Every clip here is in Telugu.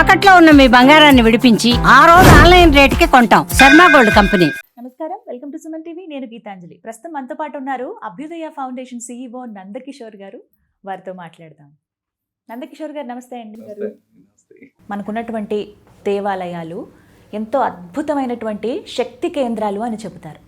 తాకట్లో ఉన్న మీ బంగారాన్ని విడిపించి ఆ రోజు ఆన్లైన్ రేటుకి కొంటాం. Sharma gold company. నమస్కారం. Welcome to Suman TV. నేను గీతాంజలి. ప్రస్తుతం మనతో పాటు ఉన్నారు అభ్యుదయ ఫౌండేషన్ సీఈఓ నందకిషోర్ గారు. వారితో మాట్లాడదాం. నందకిషోర్ గారు నమస్తే అండి. గారు మనకున్నటువంటి దేవాలయాలు ఎంతో అద్భుతమైనటువంటి శక్తి కేంద్రాలు అని చెబుతారు.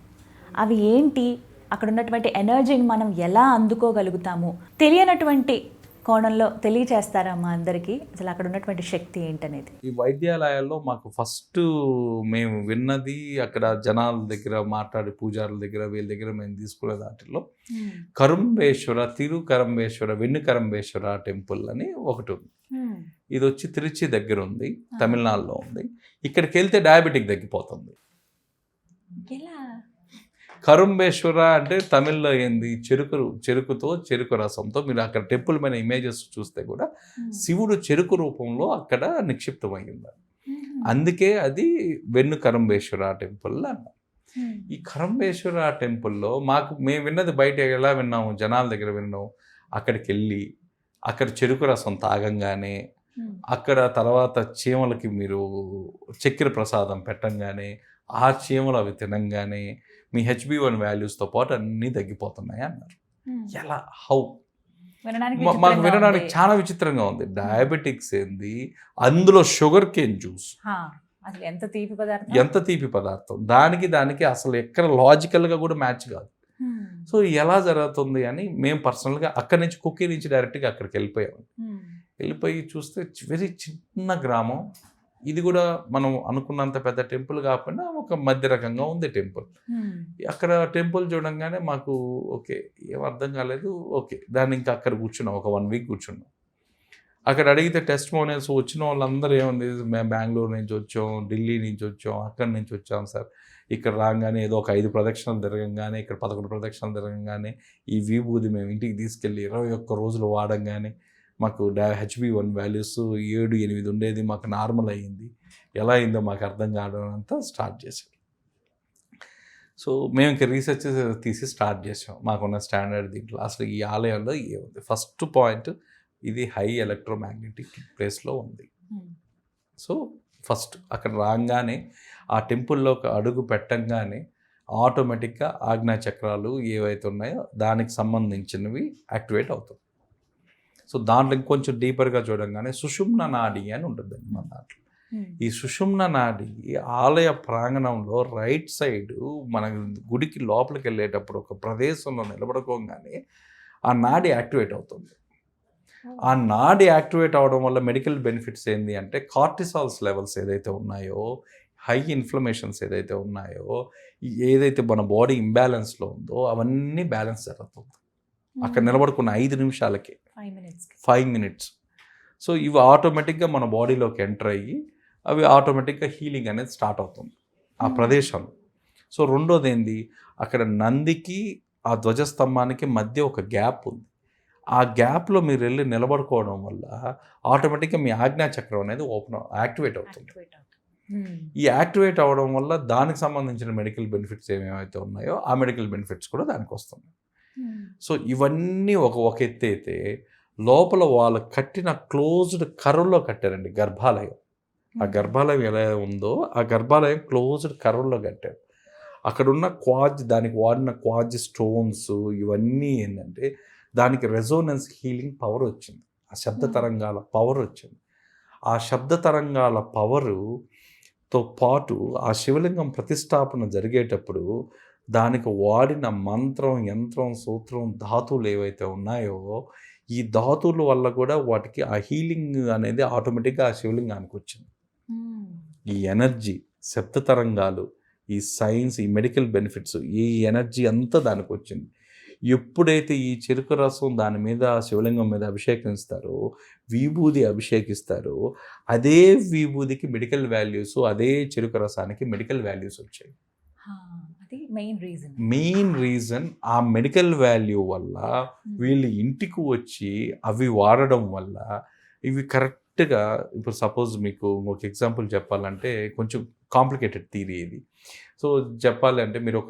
అవి ఏంటి? అక్కడ ఉన్నటువంటి ఎనర్జీని మనం ఎలా అందుకోగలుగుతాము? తెలియనటువంటి కోణంలో తెలియచేస్తారా మా అందరికీ? అసలు అక్కడ ఉన్నటువంటి శక్తి ఏంటనేది? ఈ వైద్యాలయాల్లో మాకు ఫస్ట్ మేము విన్నది అక్కడ జనాల దగ్గర మాట్లాడే పూజారుల దగ్గర వీళ్ళ దగ్గర మేము తీసుకునే దాంట్లో కరుంబేశ్వర తిరు కరంబేశ్వర వెన్ను కరంబేశ్వర టెంపుల్ అని ఒకటి ఉంది. ఇది వచ్చి తిరుచి దగ్గర ఉంది తమిళనాడులో ఉంది. ఇక్కడికి వెళ్తే డయాబెటిక్ తగ్గిపోతుంది. ఎలా? కరుంబేశ్వర అంటే తమిళ్ళో ఏంది? చెరుకు చెరుకుతో చెరుకు రసంతో మీరు అక్కడ టెంపుల్ మీద ఇమేజెస్ చూస్తే కూడా శివుడు చెరుకు రూపంలో అక్కడ నిక్షిప్తమైంది అందుకే అది వెన్ను కరంబేశ్వర టెంపుల్ అన్నారు ఈ కరంబేశ్వర టెంపుల్లో మాకు మేము విన్నది బయట ఎలా విన్నాము? జనాల దగ్గర విన్నాము. అక్కడికి వెళ్ళి అక్కడ చెరుకు రసం తాగంగానే అక్కడ తర్వాత చీమలకి మీరు చక్కెర ప్రసాదం పెట్టంగానే ఆ చీమలు అవి తినంగానే మీ హెచ్బి వన్ వాల్యూస్తో పాటు అన్నీ తగ్గిపోతున్నాయి అన్నారు. ఎలా? హౌ? మాకు వినడానికి. చాలా విచిత్రంగా ఉంది. డయాబెటిక్స్ ఏంది? అందులో షుగర్ కేన్ జ్యూస్. ఎంత తీపి పదార్థం? ఎంత తీపి పదార్థం? దానికి దానికి అసలు ఎక్కడ లాజికల్గా కూడా మ్యాచ్ కాదు. సో ఎలా జరుగుతుంది అని మేము పర్సనల్గా అక్కడి నుంచి కుక్కీ నుంచి డైరెక్ట్గా అక్కడికి వెళ్ళిపోయాము. వెళ్ళిపోయి చూస్తే వెరీ చిన్న గ్రామం. ఇది కూడా మనం అనుకున్నంత పెద్ద టెంపుల్ కాకుండా ఒక మధ్య రకంగా ఉంది టెంపుల్. అక్కడ టెంపుల్ చూడంగానే మాకు ఓకే ఏం అర్థం కాలేదు. ఓకే దాన్ని ఇంకా అక్కడ కూర్చున్నాం ఒక వన్ వీక్ కూర్చున్నాం. అక్కడ అడిగితే టెస్ట్ మోనల్స్ వచ్చిన వాళ్ళందరూ ఏముంది? మేము బెంగళూరు నుంచి వచ్చాం ఢిల్లీ నుంచి వచ్చాం అక్కడి నుంచి వచ్చాం సార్. ఇక్కడ రాగానే ఏదో ఒక ఐదు ప్రదక్షిణలు తిరగంగానే ఇక్కడ పదకొండు ప్రదక్షిణలు తిరగంగానే ఈ విభూది మేము ఇంటికి తీసుకెళ్ళి ఇరవై ఒక్క రోజులు వాడంగానే మాకు డా హెచ్బి వన్ వాల్యూస్ ఏడు ఎనిమిది ఉండేది మాకు నార్మల్ అయ్యింది. ఎలా అయిందో మాకు అర్థం కావడం అంతా స్టార్ట్ చేసాం సో మేము ఇంకా రీసెర్చ్ తీసి స్టార్ట్ చేసాం మాకున్న స్టాండర్డ్ దీంట్లో. అసలు ఈ ఆలయంలో ఏముంది ఫస్ట్ పాయింట్ ఇది హై ఎలక్ట్రోమాగ్నెటిక్ ప్లేస్లో ఉంది. సో ఫస్ట్ అక్కడ రాగానే ఆ టెంపుల్లోకి అడుగు పెట్టంగానే ఆటోమేటిక్గా ఆజ్ఞా చక్రాలు ఏవైతే ఉన్నాయో దానికి సంబంధించినవి యాక్టివేట్ అవుతాయి. సో దాంట్లో ఇంకొంచెం డీపర్గా చూడంగానే సుషుమ్న నాడి అని ఉంటుంది మన దాంట్లో. ఈ సుషుమ్న నాడి ఆలయ ప్రాంగణంలో రైట్ సైడ్ మన గుడికి లోపలికి వెళ్ళేటప్పుడు ఒక ప్రదేశంలో నిలబడుకోగానే ఆ నాడి యాక్టివేట్ అవుతుంది. ఆ నాడి యాక్టివేట్ అవడం వల్ల మెడికల్ బెనిఫిట్స్ ఏంటి అంటే కార్టిసాల్స్ లెవెల్స్ ఏదైతే ఉన్నాయో హై ఇన్ఫ్లమేషన్స్ ఏదైతే ఉన్నాయో ఏదైతే మన బాడీ ఇంబ్యాలెన్స్లో ఉందో అవన్నీ బ్యాలెన్స్ జరుగుతుంది. అక్కడ నిలబడుకున్న ఐదు నిమిషాలకి. ఫైవ్ మినిట్స్కి. ఫైవ్ మినిట్స్ సో ఇవి ఆటోమేటిక్గా మన బాడీలోకి ఎంటర్ అయ్యి అవి ఆటోమేటిక్గా హీలింగ్ అనేది స్టార్ట్ అవుతుంది ఆ Hmm. ప్రదేశంలో సో రెండోది ఏంది అక్కడ నందికి ఆ ధ్వజస్తంభానికి మధ్య ఒక గ్యాప్ ఉంది ఆ గ్యాప్లో మీరు వెళ్ళి నిలబడుకోవడం వల్ల ఆటోమేటిక్గా మీ చక్రం అనేది ఓపెన్ యాక్టివేట్ అవుతుంది. హ్మ్. ఈ యాక్టివేట్ అవ్వడం వల్ల దానికి సంబంధించిన మెడికల్ బెనిఫిట్స్ ఏమేమైతే ఉన్నాయో ఆ మెడికల్ బెనిఫిట్స్ కూడా దానికి వస్తుంది. సో ఇవన్నీ ఒక ఒక ఎత్తు అయితే లోపల వాళ్ళు కట్టిన క్లోజ్డ్ కర్వ్లో కట్టారండి గర్భాలయం. ఆ గర్భాలయం ఎలా ఉందో ఆ గర్భాలయం క్లోజ్డ్ కర్వ్లో కట్టారు. అక్కడున్న క్వాజ్ దానికి వాడిన క్వాజ్ స్టోన్స్ ఇవన్నీ ఏంటంటే దానికి రెజోనెన్స్ హీలింగ్ పవర్ వచ్చింది. ఆ శబ్ద Hmm. తరంగాల పవర్ వచ్చింది. ఆ శబ్ద తరంగాల పవరుతో పాటు ఆ శివలింగం ప్రతిష్టాపన జరిగేటప్పుడు దానికి వాడిన మంత్రం యంత్రం సూత్రం ధాతువులు ఏవైతే ఉన్నాయో ఈ ధాతువుల వల్ల కూడా వాటికి ఆ హీలింగ్ అనేది ఆటోమేటిక్గా ఆ శివలింగానికి వచ్చింది. ఈ ఎనర్జీ శబ్ద తరంగాలు ఈ సైన్స్ ఈ మెడికల్ బెనిఫిట్స్ ఈ ఎనర్జీ అంతా దానికి వచ్చింది. ఎప్పుడైతే ఈ చెరుకు రసం దాని మీద శివలింగం మీద అభిషేకిస్తారో విభూది అభిషేకిస్తారో అదే విభూదికి మెడికల్ వాల్యూస్ అదే చెరుకు రసానికి మెడికల్ వాల్యూస్ వచ్చాయి. అది మెయిన్ రీజన్ మెయిన్ రీజన్ ఆ మెడికల్ వాల్యూ వల్ల వీళ్ళు ఇంటికి వచ్చి అవి వాడడం వల్ల ఇవి కరెక్ట్గా ఇప్పుడు సపోజ్ మీకు ఒక ఎగ్జాంపుల్ చెప్పాలంటే కొంచెం కాంప్లికేటెడ్ థీరీ ఇది. సో చెప్పాలి అంటే మీరు ఒక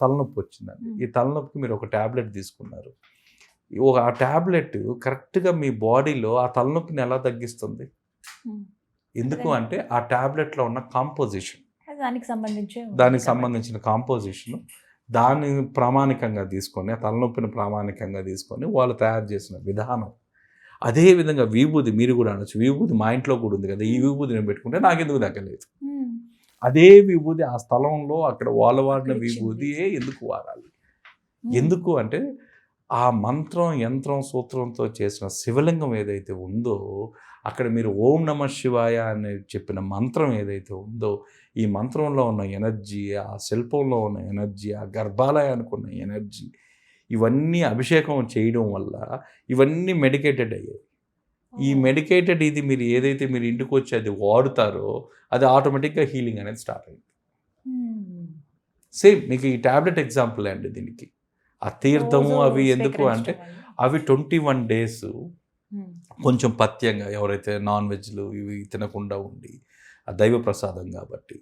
తలనొప్పి వచ్చిందండి. Hmm. ఈ తలనొప్పికి మీరు ఒక ట్యాబ్లెట్ తీసుకున్నారు. ఒక ఆ ట్యాబ్లెట్ కరెక్ట్గా మీ బాడీలో ఆ తలనొప్పిని ఎలా తగ్గిస్తుంది? ఎందుకు Right. అంటే ఆ టాబ్లెట్లో ఉన్న కాంపోజిషన్ దానికి సంబంధించి దానికి. సంబంధించిన కాంపోజిషన్ దాన్ని ప్రామాణికంగా తీసుకొని ఆ తలనొప్పిని ప్రామాణికంగా తీసుకొని వాళ్ళు తయారు చేసిన విధానం అదే విధంగా విభూది మీరు కూడా అనొచ్చు విభూది మా ఇంట్లో కూడా ఉంది కదా ఈ విభూది నేను పెట్టుకుంటే నాకు ఎందుకు దక్కలేదు. అదే విభూది ఆ స్థలంలో అక్కడ వాళ్ళు వాడిన. విభూదియే ఎందుకు వాడాలి. ఎందుకు అంటే ఆ మంత్రం యంత్రం సూత్రంతో చేసిన శివలింగం ఏదైతే ఉందో అక్కడ మీరు ఓం నమ శివాయ అని చెప్పిన మంత్రం ఏదైతే ఉందో ఈ మంత్రంలో ఉన్న ఎనర్జీ ఆ శిల్పంలో ఉన్న ఎనర్జీ ఆ గర్భాలయానికి ఉన్న ఎనర్జీ ఇవన్నీ అభిషేకం చేయడం వల్ల ఇవన్నీ మెడికేటెడ్ అయ్యాయి ఈ. మెడికేటెడ్ ఇది మీరు ఏదైతే మీరు ఇంటికి వచ్చి అది వాడుతారో అది ఆటోమేటిక్గా హీలింగ్ అనేది స్టార్ట్ అయింది. సేమ్ మీకు ఈ టాబ్లెట్ ఎగ్జాంపుల్ అండి దీనికి ఆ తీర్థము అవి ఎందుకు అంటే. అవి ట్వంటీ వన్ డేస్. కొంచెం పథ్యంగా ఎవరైతే నాన్ వెజ్లు ఇవి తినకుండా ఉండి ఆ దైవ ప్రసాదం కాబట్టి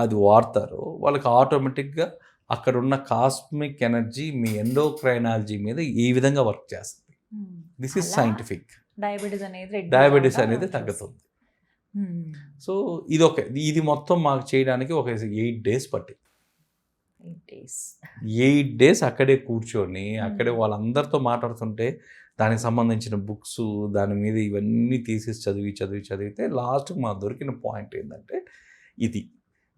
అది వాడతారో వాళ్ళకి ఆటోమేటిక్గా అక్కడ ఉన్న కాస్మిక్ ఎనర్జీ మీ ఎండోక్రైనాలజీ మీద ఈ విధంగా వర్క్ చేస్తుంది. దిస్ ఇస్ సైంటిఫిక్ డయాబెటీస్ అనేది డయాబెటీస్ అనేది. తగ్గుతుంది. సో ఇది ఒక ఇది మొత్తం మాకు చేయడానికి ఒక ఎయిట్ డేస్ పట్టింది. ఎయిట్ డేస్ అక్కడే కూర్చొని అక్కడే. వాళ్ళందరితో మాట్లాడుతుంటే దానికి సంబంధించిన బుక్స్ దాని మీద ఇవన్నీ తీసేసి చదివి చదివి చదివితే లాస్ట్ మాకు దొరికిన పాయింట్ ఏంటంటే ఇది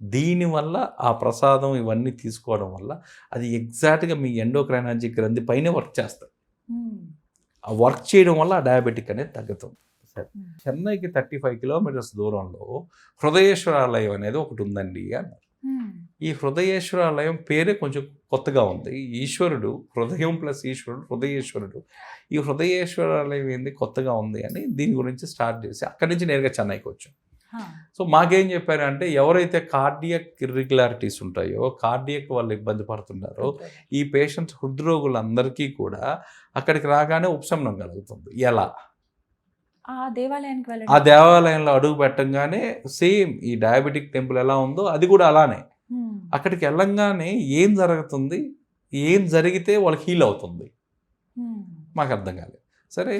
దీనివల్ల ఆ ప్రసాదం ఇవన్నీ తీసుకోవడం వల్ల అది ఎగ్జాక్ట్గా మీ ఎండోక్రైనాలజీ గ్రంథి పైనే వర్క్ చేస్తుంది మ్మ్. ఆ వర్క్ చేయడం వల్ల ఆ డయాబెటిక్ అనేది తగ్గుతుంది సరే. చెన్నైకి థర్టీ ఫైవ్ కిలోమీటర్స్ దూరంలో హృదయేశ్వరాలయం అనేది ఒకటి ఉందండి అన్నారు. ఈ హృదయేశ్వరాలయం పేరే కొంచెం కొత్తగా ఉంది. ఈశ్వరుడు హృదయం ప్లస్ ఈశ్వరుడు హృదయేశ్వరుడు. ఈ హృదయేశ్వరాలయం ఏంది? కొత్తగా ఉంది అని దీని గురించి స్టార్ట్ చేసి అక్కడి నుంచి నేరుగా చెన్నైకి వచ్చాం. సో మాకేం చెప్పారంటే ఎవరైతే కార్డియక్ ఇర్రెగ్యులారిటీస్ ఉంటాయో కార్డియక్ వాళ్ళు ఇబ్బంది పడుతున్నారో ఈ పేషెంట్స్ హృద్రోగులందరికీ కూడా అక్కడికి రాగానే ఉపశమనం కలుగుతుంది. ఎలా? ఆ దేవాలయంలో అడుగు పెట్టంగానే సేమ్ ఈ డయాబెటిక్ టెంపుల్ ఎలా ఉందో అది కూడా అలానే. అక్కడికి వెళ్ళంగానే ఏం జరుగుతుంది? ఏం జరిగితే వాళ్ళకి హీల్ అవుతుంది. మాకు అర్థం కాలేదు సరే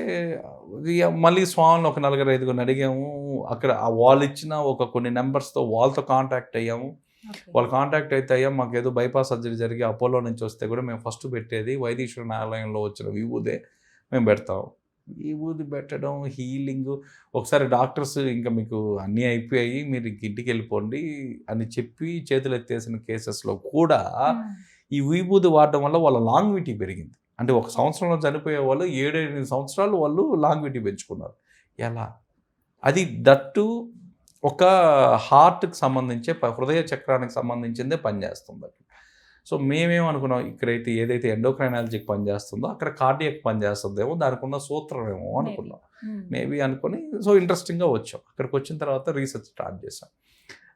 మళ్ళీ స్వామిని ఒక నలుగురు ఐదుగురిని అడిగాము. అక్కడ ఆ వాళ్ళు ఇచ్చిన ఒక కొన్ని నెంబర్స్తో వాళ్ళతో కాంటాక్ట్ అయ్యాము. వాళ్ళు కాంటాక్ట్ అయితే అయ్యా. మాకు ఏదో బైపాస్ సర్జరీ జరిగి అపోలో నుంచి వస్తే కూడా మేము ఫస్ట్ పెట్టేది వైదీశ్వర ఆలయంలో వచ్చిన విభూదే మేము పెడతాం. విభూది పెట్టడం హీలింగ్. ఒకసారి డాక్టర్స్ ఇంకా మీకు అన్నీ అయిపోయాయి మీరు ఇంటికి వెళ్ళిపోండి అని చెప్పి చేతులు ఎత్తేసిన కేసెస్లో కూడా. ఈ విభూది వాడడం వల్ల వాళ్ళ లాంగ్విటీ పెరిగింది. అంటే ఒక సంవత్సరంలో చనిపోయే వాళ్ళు ఏడెనిమిది సంవత్సరాలు వాళ్ళు లాంగ్విటీ పెంచుకున్నారు. ఎలా? అది దట్టు ఒక హార్ట్కి సంబంధించే హృదయ చక్రానికి సంబంధించిందే పనిచేస్తుంది సో మేమేం అనుకున్నాం ఇక్కడైతే ఏదైతే ఎండోక్రైనాలజీకి పనిచేస్తుందో అక్కడ కార్డియక్ పనిచేస్తుందేమో దానికి ఉన్న సూత్రమేమో అనుకున్నాం. మేబీ అనుకొని సో ఇంట్రెస్టింగ్గా వచ్చాం. అక్కడికి వచ్చిన తర్వాత రీసెర్చ్ స్టార్ట్ చేసాం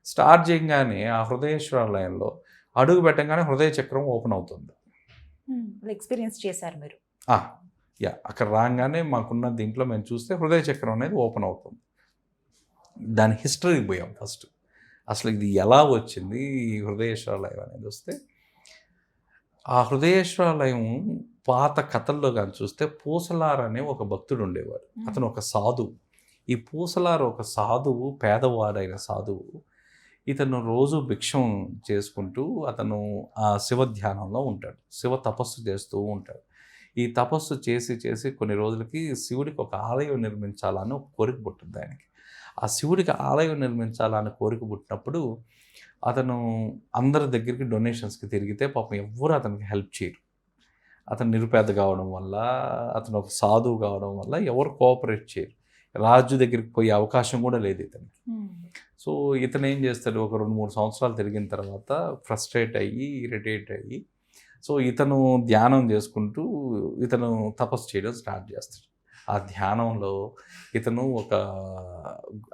స్టార్ట్ చేయగానే ఆ హృదయేశ్వరాలయంలో అడుగు పెట్టగానే హృదయ చక్రం ఓపెన్ అవుతుంది. ఎక్స్పీరియన్స్ చేశారు మీరు. ఆ, యా అక్కడ రాగానే మాకున్న దీంట్లో మేము చూస్తే హృదయ చక్రం అనేది ఓపెన్ అవుతుంది. దాని హిస్టరీ పోయాం ఫస్ట్ అసలు ఇది ఎలా వచ్చింది హృదయేశ్వరాలయం అనేది వస్తే ఆ హృదయేశ్వరాలయం పాత కథల్లో కానీ చూస్తే పూసలార్ అనే ఒక భక్తుడు ఉండేవాడు. అతను ఒక సాధువు. ఈ పూసలార్ ఒక సాధువు పేదవాడైన సాధువు. ఇతను రోజు భిక్షం చేసుకుంటూ అతను ఆ శివ ధ్యానంలో ఉంటాడు. శివ తపస్సు చేస్తూ ఉంటాడు. ఈ తపస్సు చేసి చేసి కొన్ని రోజులకి శివుడికి ఒక ఆలయం నిర్మించాలని ఒక కోరిక పుట్టింది ఆయనకి. ఆ శివుడికి ఆలయం నిర్మించాలని కోరిక పుట్టినప్పుడు అతను అందరి దగ్గరికి డొనేషన్స్కి తిరిగితే పాపం ఎవ్వరు అతనికి హెల్ప్ చేయరు. అతను నిరుపేద కావడం వల్ల అతను ఒక సాధువు కావడం వల్ల ఎవరు కోఆపరేట్ చేయరు. రాజు దగ్గరికి పోయే అవకాశం కూడా లేదు ఇతనికి. మ్మ్. సో ఇతను ఏం చేస్తాడు? ఒక రెండు మూడు సంవత్సరాలు తిరిగిన తర్వాత ఫ్రస్ట్రేట్ అయ్యి ఇరిటేట్ అయ్యి సో ఇతను ధ్యానం చేసుకుంటూ ఇతను తపస్సు చేయడం స్టార్ట్ చేస్తాడు. ఆ ధ్యానంలో ఇతను ఒక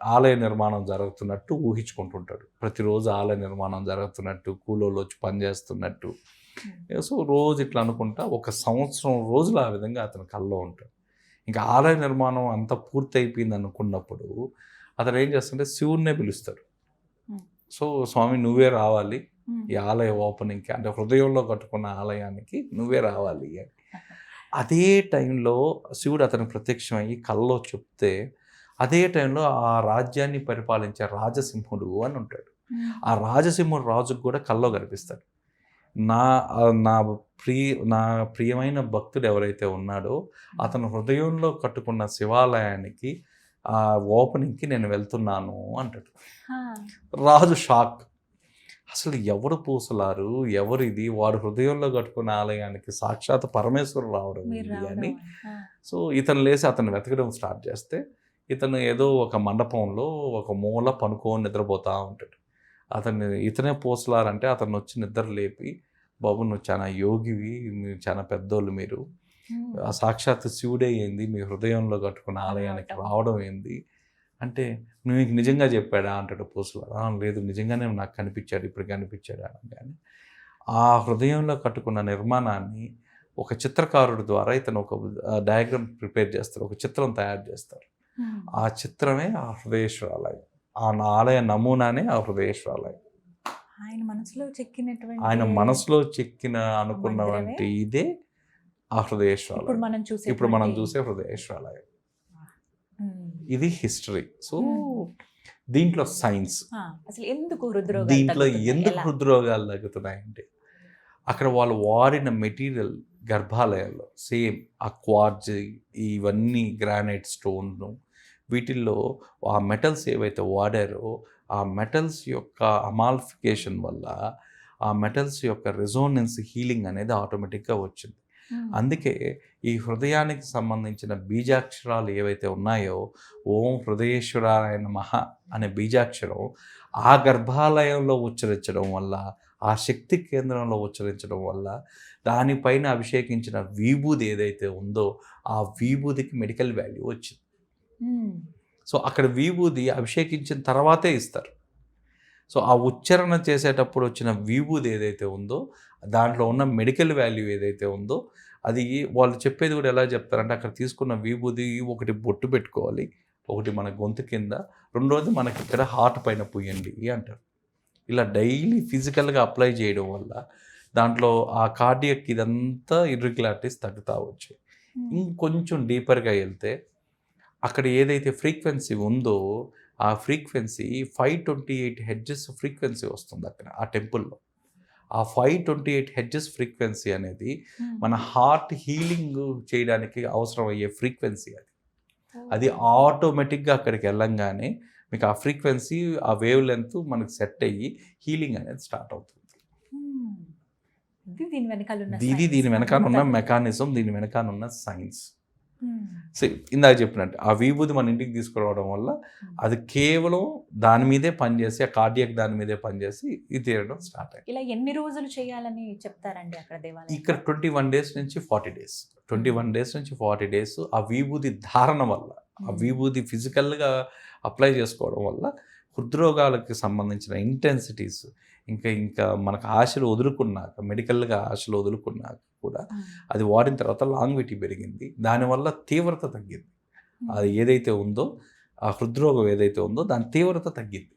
ఆలయ నిర్మాణం జరుగుతున్నట్టు ఊహించుకుంటుంటాడు. ప్రతిరోజు ఆలయ నిర్మాణం జరుగుతున్నట్టు కూలోళ్ళు వచ్చి పనిచేస్తున్నట్టు సో రోజు ఇట్లా అనుకుంటా ఒక సంవత్సరం రోజులు ఆ విధంగా అతను కల్లో ఉంటాడు. ఇంకా ఆలయ నిర్మాణం అంతా పూర్తి అయిపోయింది అనుకున్నప్పుడు అతను ఏం చేస్తుంటే శివుడినే పిలుస్తాడు. Hmm. సో స్వామి నువ్వే రావాలి. మ్మ్. ఈ ఆలయ ఓపెనింగ్కి అంటే హృదయంలో కట్టుకున్న ఆలయానికి నువ్వే రావాలి. అని అదే టైంలో శివుడు అతనికి ప్రత్యక్షమయ్యి కల్లో చెప్తే అదే టైంలో ఆ రాజ్యాన్ని పరిపాలించే రాజసింహుడు అని ఉంటాడు. ఆ రాజసింహుడు రాజుకు కూడా కల్లో కనిపిస్తాడు. నా నా ప్రియ నా ప్రియమైన భక్తుడు ఎవరైతే ఉన్నాడో అతను హృదయంలో కట్టుకున్న శివాలయానికి ఆ ఓపెనింగ్కి నేను వెళ్తున్నాను అంటాడు. రాజు షాక్. అసలు ఎవరు పూసలారు? ఎవరు ఇది వాడు హృదయంలో కట్టుకున్న ఆలయానికి సాక్షాత్ పరమేశ్వరుడు రావడం అని. సో ఇతను లేచి అతను వెతకడం స్టార్ట్ చేస్తే ఇతను ఏదో ఒక మండపంలో ఒక మూల పనుకొని నిద్రపోతూ ఉంటాడు. అతన్ని ఇతనే పోసలారంటే అతను వచ్చి నిద్ర లేపి బాబు నువ్వు చాలా యోగివి మీరు చాలా పెద్దోళ్ళు మీరు. సాక్షాత్ శివుడే ఏంది? మీ హృదయంలో కట్టుకున్న ఆలయానికి. రావడం ఏంది? అంటే నువ్వు నీకు నిజంగా చెప్పాడా? అంటాడు "ఆ, లేదు నిజంగానే నాకు కనిపించాడు ఇప్పుడు కనిపించాడు? అనగానే ఆ హృదయంలో కట్టుకున్న నిర్మాణాన్ని ఒక చిత్రకారుడి ద్వారా ఇతను ఒక డయాగ్రామ్ ప్రిపేర్ చేస్తారు ఒక చిత్రం తయారు చేస్తారు. ఆ చిత్రమే ఆ హృదయేశ్వరాలయం ఆ ఆలయ నమూనానే ఆ హృదయేశ్వరాలయం ఆయన మనసులో చెక్కినటువంటి ఆయన మనసులో చెక్కిన అనుకున్నవంటి ఇదే ఆ హృదయేశ్వరాలయం ఇప్పుడు మనం చూసే హృదయేశ్వరాలయం ఇది హిస్టరీ సో. దీంట్లో సైన్స్ అసలు ఎందుకు హృద్రోగాలు దీంట్లో తగ్గుతున్నాయి? ఎందుకు? హృద్రోగాలు తగ్గుతున్నాయంటే అక్కడ వాళ్ళు వాడిన మెటీరియల్ గర్భాలయాల్లో సేమ్ ఆ క్వార్జ్ ఇవన్నీ గ్రానైట్ స్టోన్ వీటిల్లో ఆ మెటల్స్ ఏవైతే వాడారో ఆ మెటల్స్ యొక్క అమాల్ఫికేషన్ వల్ల ఆ మెటల్స్ యొక్క రెజోనెన్స్ హీలింగ్ అనేది ఆటోమేటిక్గా వచ్చింది. అందుకే ఈ హృదయానికి సంబంధించిన బీజాక్షరాలు ఏవైతే ఉన్నాయో ఓం హృదయేశ్వరాయ నమః అనే బీజాక్షరం ఆ గర్భాలయంలో ఉచ్చరించడం వల్ల ఆ శక్తి కేంద్రంలో ఉచ్చరించడం వల్ల దానిపైన అభిషేకించిన విభూది ఏదైతే ఉందో ఆ విభూదికి మెడికల్ వాల్యూ వచ్చింది. సో అక్కడ విభూది అభిషేకించిన తర్వాతే ఇస్తారు సో ఆ ఉచ్చారణ చేసేటప్పుడు వచ్చిన విభూది ఏదైతే ఉందో దాంట్లో ఉన్న మెడికల్ వాల్యూ ఏదైతే ఉందో అది వాళ్ళు చెప్పేది కూడా ఎలా చెప్తారంటే అక్కడ తీసుకున్న విభూది ఒకటి బొట్టు పెట్టుకోవాలి ఒకటి మన గొంతు కింద రెండోది మనకి ఇక్కడ హార్ట్ పైన పూయండి అంటారు. ఇలా డైలీ ఫిజికల్గా అప్లై చేయడం వల్ల దాంట్లో ఆ కార్డియక్ ఇదంతా ఇర్రెగ్యులారిటీస్ తగ్గుతూ వచ్చాయి. ఇంకొంచెం డీపర్గా వెళ్తే అక్కడ ఏదైతే ఫ్రీక్వెన్సీ ఉందో ఆ frequency five twenty eight hertz frequency వస్తుంది అక్కడ ఆ టెంపుల్లో. ఆ five twenty eight hertz frequency అనేది ఉమ్. మన హార్ట్ హీలింగ్ చేయడానికి అవసరం అయ్యే ఫ్రీక్వెన్సీ అది అది ఆటోమేటిక్గా అక్కడికి వెళ్ళంగానే మీకు ఆ ఫ్రీక్వెన్సీ ఆ వేవ్ లెంత్ మనకి సెట్ అయ్యి హీలింగ్ అనేది స్టార్ట్ అవుతుంది ఉమ్. ఇది దీని వెనకాల ఉన్న. మెకానిజం దీని వెనకాల ఉన్న సైన్స్ ఇందాక చెప్పినట్టు ఆ విభూది మన ఇంటికి తీసుకురావడం వల్ల అది కేవలం దాని మీదే పనిచేసి ఆ కార్డియక్ దాని మీదే పనిచేసి ఇది తీయడం స్టార్ట్ అయింది. ఇలా ఎన్ని రోజులు చేయాలని చెప్తారండి అక్కడ దేవాలయం? ఇక్కడ ట్వంటీ వన్ డేస్ నుంచి forty days twenty one days నుంచి ఫార్టీ డేస్ ఆ విభూది ధారణ వల్ల ఆ విభూది ఫిజికల్గా అప్లై చేసుకోవడం వల్ల హృద్రోగాలకు సంబంధించిన ఇంటెన్సిటీస్ ఇంకా ఇంకా మనకు ఆశలు వదులుకున్నాక మెడికల్గా ఆశలు వదులుకున్నాక కూడా అది వాడిన తర్వాత లాంగ్విటీ పెరిగింది. దానివల్ల తీవ్రత తగ్గింది. అది ఏదైతే ఉందో ఆ హృద్రోగం ఏదైతే ఉందో దాని తీవ్రత తగ్గింది.